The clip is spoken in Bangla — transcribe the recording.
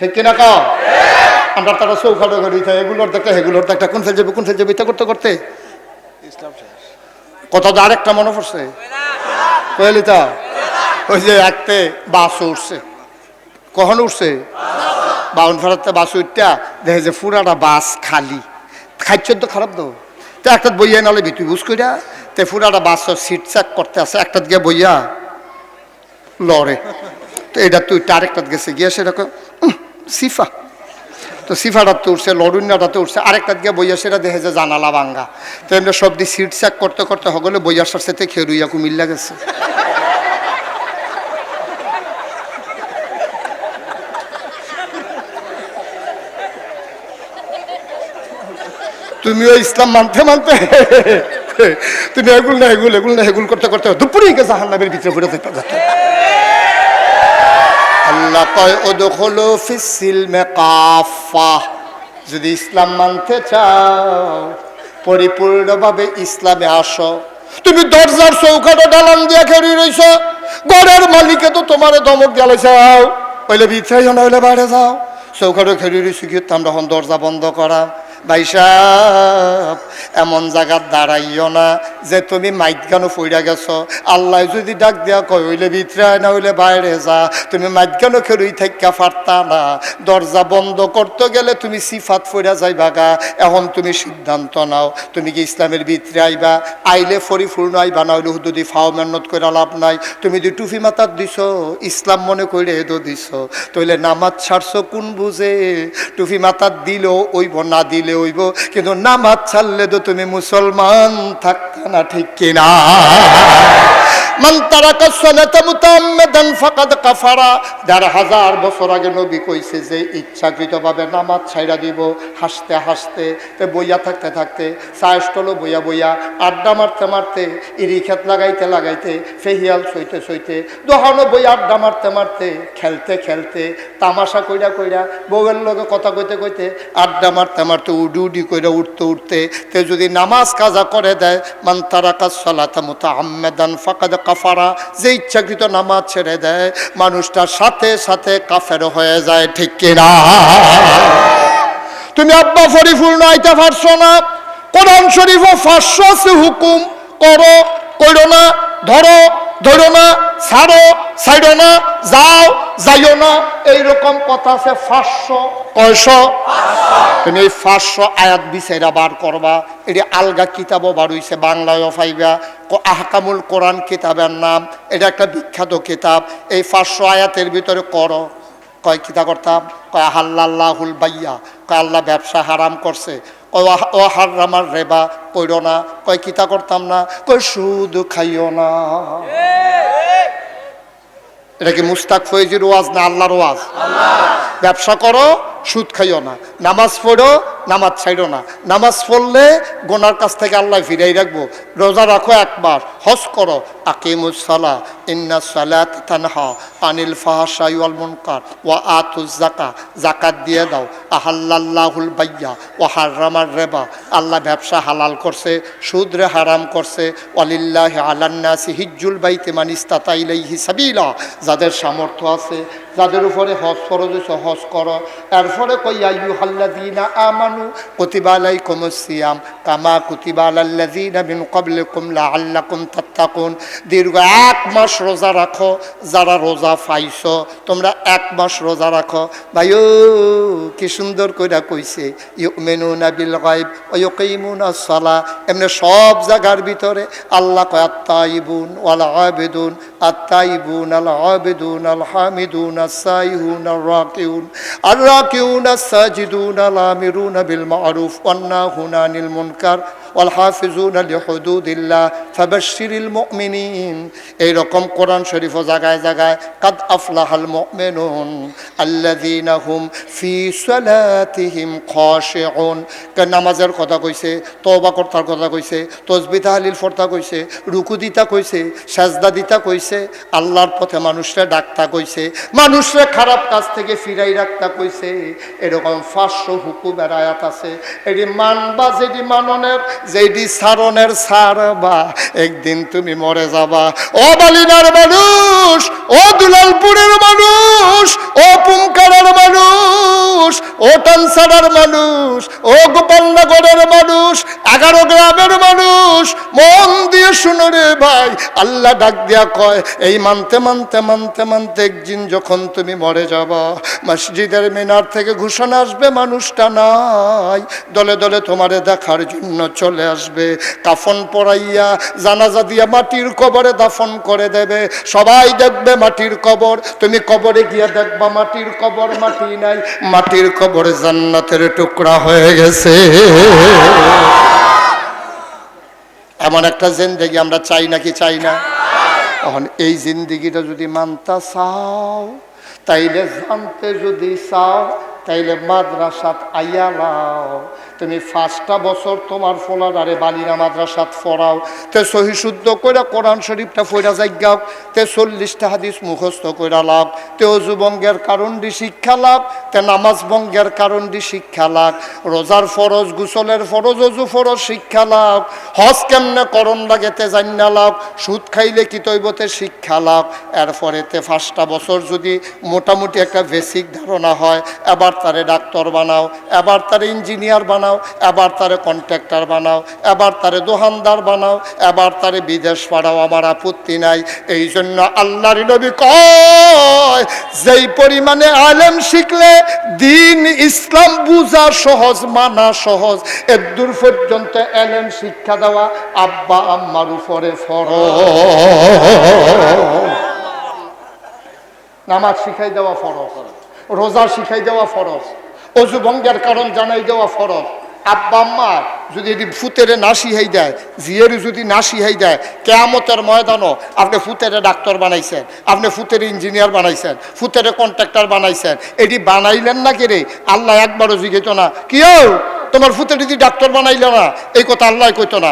ঠিক কিনা কাও? আমরা তারা চৌখাটো করি এগুলোর দেখতে এগুলোর দেখতে কোন ফেল যাবে কোন ফেল যাবে করতে করতে। কত আরেকটা মনে পড়ছে। কইলি তা ওই যে একতে বাস উঠছে। কখন উঠছে? বাউন ফেরাতে বাস উঠটা দেখে যে পুরাটা বাস খালি। খাইছ তো খারাপ তো? তো একটা বইয়া নালে তুই বুঝ কইরা? তে পুরাটা বাস সিট চেক করতে আছে একটা গিয়ে বইয়া লড়ে। তো এটা তুই আরেকটা গেছে গিয়ে উম, সিফা। তো সিফাটা তো উঠছে লড়ুন্যাটা তো উঠছে আরেকটা গিয়ে বইয়া সেটা দেখে যে জানালা ভাঙ্গা। তো এমনি সব দিয়ে সিট চেক করতে করতে হগলে বইয়ার সাথে খেরুইয়া কুমিল্লা গেছে তুমিও ইসলাম মানতে মানতে তুমি এগুল না, এগুল এগুল না, এগুল করতে করতে দুপুরে গেছে জাহান্নামের ভিতরে ঘুরে যেতে যদি ইসলাম মানতে চাও, পরিপূর্ণভাবে ইসলামে আসো। তুমি দরজার চৌকাটা ডালান দিয়ে খেয়ে রইছ। ঘরের মালিকে তো তোমার ধমক জ্বালাইছাও পहिले ভিতরে না হইলে বাইরে যাও। চৌকাটো খেয়ে রইছি কি আমরা দরজা বন্ধ করা। ভাই এমন জায়গার দাঁড়াইও না যে তুমি মাইক গানো ফইরা গেছো। আল্লাহ যদি ডাক দিয়া কয় হইলে ভিতরে আয় না হইলে বাইরে যা। তুমি মাইক গানো খেলুই থাকা পারতা না। দরজা বন্ধ করতে গেলে তুমি সিফাত ফইরা যাইবা গা। এখন তুমি সিদ্ধান্ত নাও, তুমি কি ইসলামের ভিতরে আইবা? আইলে পরিপূর্ণ আইবা না, হইলে হুদুদি ফাও মেহনত করে লাভ নাই। তুমি যদি টুফি মাথার দিছ, ইসলাম মনে করে এদো দিছ। তইলে নামাজ ছাড়ছো কোন বুঝে? টুফি মাথার দিলেও ওইব, না দিলে ওইব, কিন্তু নামাজ ছাড়লে তো তুমি মুসলমান থাকতে না ঠিক কিনা? মান তারাকা সালাতা মুতাম্মাদান ফাকাদ কাফারা। দেড় হাজার বছর আগে নবী কইছে যে ইচ্ছাকৃতভাবে নামাজ ছাইরা দিব, হাসতে হাসতে, তে বইয়া থাকতে থাকতে সায়স্টলো বইয়া বইয়া, আড্ডা মারতে মারতে, ইরি খেত লাগাইতে লাগাইতে, ফেহিয়াল সইতে সইতে, দোহানো বই আড্ডা মারতে মারতে, খেলতে খেলতে, তামাশা কইরা কইরা, বউয়ের লগে কথা কইতে কইতে, আড্ডা মারতে মারতে, উডি উডি কইরা উঠতে উঠতে, তে যদি নামাজ কাজা করে দেয়, মান তারাকা সালাতা মুতাআম্মাদান ফাকাদ কাফারা যে ইচ্ছাকৃত নামাজ ছেড়ে দেয় মানুষটার সাথে সাথে কাফের হয়ে যায়, ঠিক কিনা তুমি আব্বা ফরিফুল নাইতে পারছ না। কোরআন শরীফ আছে হুকুম করো করো না, ধরো। ধরো না, ছাড়ো ছাড়ো না, যাও, যাইও না, এইরকম কথা আছে ফাঁসশো, কয়শো? তুমি এই ফাঁসশো আয়াত বিচাইরা বার করবা, এটি আলগা কিতাবও বার হইছে, বাংলায়ও পাইবা আহকামুল কোরআন কিতাবের নাম, এটা একটা বিখ্যাত কিতাব, এই ফাঁসশো আয়াতের ভিতরে করো। কয় কিতা করতাম কয় আহাল্লাহুল বাইয়া, কয়, আল্লাহ ব্যবসা হারাম করছে ও রামার রেবা কইর না। কয়, কিতা করতাম না? কই সুদ খাইও না। এটা কি মুস্তাক ফয়েজির ওয়াজ না আল্লাহর ওয়াজ? ব্যবসা করো, সুদ খাইও না। নামাজ পড়ো নামাজ ছাইড়ো না। নামাজ পড়লে গোনার কাছ থেকে আল্লাহ ফিরাই রাখব। রোজা রাখো একবার, হজ করো। আকিমুসালা ইন্না সালাত তানহা আনিল ফাহাশাই মুনকার ওয়া আতু জাকা জাকাত দিয়ে দাও। আহাল্লাহুল বাইয়া ও হারামার রেবা। আল্লাহ ব্যবসা হালাল করছে, সুদরে হারাম করছে। ওয়ালিল্লাহি আলান্নাসি হিজ্জুল বাইতে মানিস্তাতা ইলাইহি সাবিলা। যাদের সামর্থ্য আছে, যাদের উপরে হজ ফরজ হজ করো। এরপরে কই আইয়ু হাল্লাযীনা আমানু আমানু কুতিবালাই কুমসিয়াম কামা কুতিবালাল্লাজিন কবলিকুম লাল্লাকুম তাত্তাকুন। দীর্ঘ এক মাস রোজা রাখো, যারা রোজা পাইছ, তোমরা এক মাস রোজা রাখো। ভাই কি সুন্দর কইরা কইছে ইউমেনু নাবিল গাইব ওয়ুকিমুনা সালা। এমনি সব জায়গার ভিতরে আল্লাহ কয়, আত্তাইবুন ওয়াল আবেদুন, আত্তাইবুন আল আবেদুন, আল হামিদুন আসাইহুন আর রাকিউন আর রাকিউন আসাজিদুন আল আমিরুন বিল মারুফ অন্না হুনা নীল মুনকার والحافظون لحدود الله فبشر المؤمنين এইরকম কোরআন শরীফ জায়গায় জায়গায় কাদ আফলাহাল মুমিনুন আল্লাযীনা হুম ফি সালাতিহিম খাশিউন কে নামাজের কথা কইছে তওবা করতার কথা কইছে তসবিহ তাহলিল ফরতা কইছে রুকু দিতা কইছে সাজদা দিতা কইছে আল্লাহর পথে মানুষরা ডাকতা কইছে মানুষরা খারাপ কাজ থেকে ফিরাই রাখতা কইছে এরকম পাঁচশো হুকুমের আয়াত আছে এটি মানবা যেটি মাননের যেটি সারণের সারবা, একদিন তুমি মরে যাবা। ও বালিনার মানুষ, ও দুলালপুরের মানুষ, ও পুমকারার মানুষ, ও টানসারার মানুষ, ও গোপালনগরের মানুষ, এগারো গ্রামের মানুষ মন দিয়ে শুনো রে ভাই। আল্লাহ ডাক দিয়া কয়, এই মানতে মানতে মানতে মানতে একদিন যখন তুমি মরে যাবা, মসজিদের মিনার থেকে ঘোষণা আসবে মানুষটা নাই। দলে দলে তোমারে দেখার জন্য চলে আসবে। কাফন পরাইয়া জানাজা দিয়া মাটির কবরে দাফন করে দেবে। সবাই দেখবে মাটির কবর। তুমি কবরে গিয়া দেখবা মাটির কবর, মাটি নাই। মাটির কবরে জান্নাতের টুকরা হয়ে গেছে। এমন একটা জিন্দগি আমরা চাই নাকি চাই না? এখন এই জিন্দগিটা যদি মানতা চাও, তাইলে জানতে যদি চাও তাইলে মাদ্রাসাত আইয়া লাও। তুমি পাঁচটা বছর তোমার ফোলাডারে বালিরা মাদ্রাসাত ফরাও তে সহি শুদ্ধ কইরা কোরআন শরীফটা ফইরা যাইগাও। তে চল্লিশটা হাদিস মুখস্থ কইরা লাভ তে অজু বঙ্গের কারণ দি শিক্ষা লাভ, তে নামাজ বঙ্গের কারণ দি শিক্ষা লাভ। রোজার ফরজ, গুসলের ফরজ, অজু ফরজ, শিক্ষা লাভ। হজ কেমনে করণ লাগে তে জান্না লাভ। সুদ খাইলে কি তৈবতে শিক্ষা লাভ। এরপরে তে পাঁচটা বছর যদি মোটামুটি একটা বেসিক ধারণা হয়, এবার তারে ডাক্তার বানাও, এবার তারে ইঞ্জিনিয়ার বানাও, এবার তারে কন্ট্রাক্টর বানাও, এবার তারে দোহানদার বানাও, এবার তারে বিদেশ পাঠাও, আমার আপত্তি নাই। এই জন্য আল্লাহর নবী কয়, যেই পরিমাণে আলেম শিখলে দিন ইসলাম বুঝা সহজ, মানা সহজ, এর দূর পর্যন্ত এলেম শিক্ষা দেওয়া আব্বা আম্মার উপরে ফরজ। নামাজ শিখাই দেওয়া ফরজ। রোজা শিখাই দেওয়া ফরজ। অজু ভঙ্গের কারণ জানাই দেওয়া ফরজ। আব্বা, আম্মা যদি এটি ফুতেরে না শিহাই দেয়, জিয়ের যদি না শিহাই দেয়, কেয়ামতের ময়দানও আপনি ফুতেরে ডাক্তার বানাইছেন, আপনি ফুতের ইঞ্জিনিয়ার বানাইছেন, ফুতেরে কন্ট্রাক্টর বানাইছেন, এটি বানাইলেন না কে রে? আল্লাহ একবারও জিগেত না। কি তোমার ফুতের যদি ডাক্তার বানাইলে না, এই কথা আল্লাহ কইতো না।